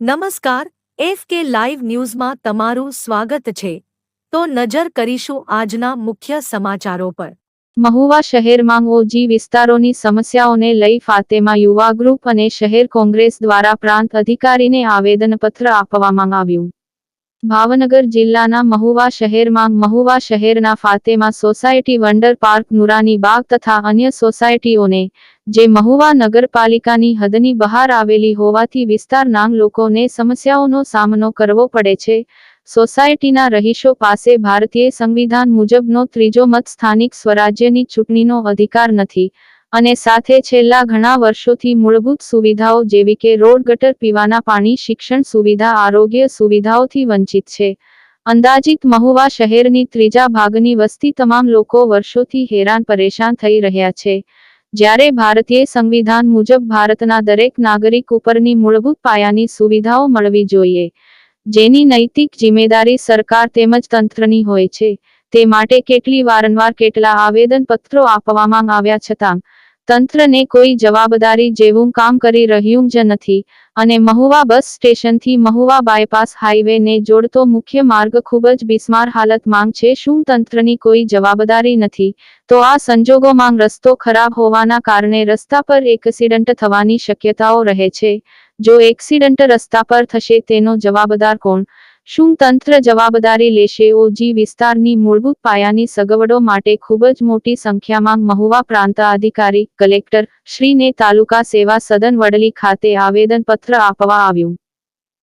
નમસ્કાર, એફ કે લાઈવ ન્યૂઝમાં તમારું સ્વાગત છે. તો નજર કરીશું આજના મુખ્ય સમાચારો પર. મહુવા શહેરમાં ઓજી વિસ્તારોની સમસ્યાઓને લઈ ફાતેમા યુવા ગ્રુપ અને શહેર કોંગ્રેસ દ્વારા પ્રાંત અધિકારીને આવેદનપત્ર આપવામાં આવ્યું. ભાવનગર જિલ્લાના મહુવા શહેરમાં, મહુવા શહેરના Fatema society wonder park Noorani Bagh તથા અન્ય સોસાયટીઓને, જે મહુવા નગરપાલિકાની હદની બહાર આવેલી હોવાથી વિસ્તારના લોકોને સમસ્યાઓનો સામનો કરવો પડે છે. સોસાયટીના રહીશો પાસે ભારતીય સંવિધાન મુજબનો ત્રીજો મત સ્થાનિક સ્વરાજ્યની ચૂંટણીનો અધિકાર નથી. અને સાથે છેલ્લા ઘણા વર્ષોથી મૂળભૂત સુવિધાઓ જેવી કે રોડ ગટર પીવાના પાણી, શિક્ષણ સુવિધા, આરોગ્ય સુવિધાઓથી વંચિત છે. અંદાજિત મહુવા શહેરની ત્રીજા ભાગની વસ્તી તમામ લોકો વર્ષોથી હેરાન પરેશાન થઈ રહ્યા છે. જ્યારે ભારતીય સંવિધાન મુજબ ભારતના દરેક નાગરિક ઉપરની મૂળભૂત પાયાની સુવિધાઓ મળવી જોઈએ, જેની નૈતિક જિમ્મેદારી સરકાર તેમજ તંત્રની હોય છે, તે માટે કેટલી વારંવાર કેટલા આવેદનપત્રો આપવામાં આવ્યા છતાં તંત્રને કોઈ જવાબદારી જેવું કામ કરી રહ્યું જ નથી અને મહુવા બસ સ્ટેશનથી મહુવા બાયપાસ હાઈવેને જોડતો મુખ્ય માર્ગ ખૂબ જ બિસ્માર હાલતમાં છે. શું તંત્રની કોઈ જવાબદારી નથી? તો આ સંજોગોમાં રસ્તો ખરાબ હોવાના કારણે રસ્તા પર એક્સિડન્ટ થવાની શક્યતાઓ રહે છે. જો એક્સિડન્ટ રસ્તા પર થશે તેનો જવાબદાર કોણ? શું તંત્ર જવાબદારી લેશે? ઓજી વિસ્તારની મૂળભૂત પાયાની સગવડો માટે ખૂબ જ મોટી સંખ્યામાં મહુવા પ્રાંત અધિકારી, કલેક્ટર, શ્રીને તાલુકા સેવા સદન વડલી ખાતે આવેદનપત્ર આપવા આવ્યું.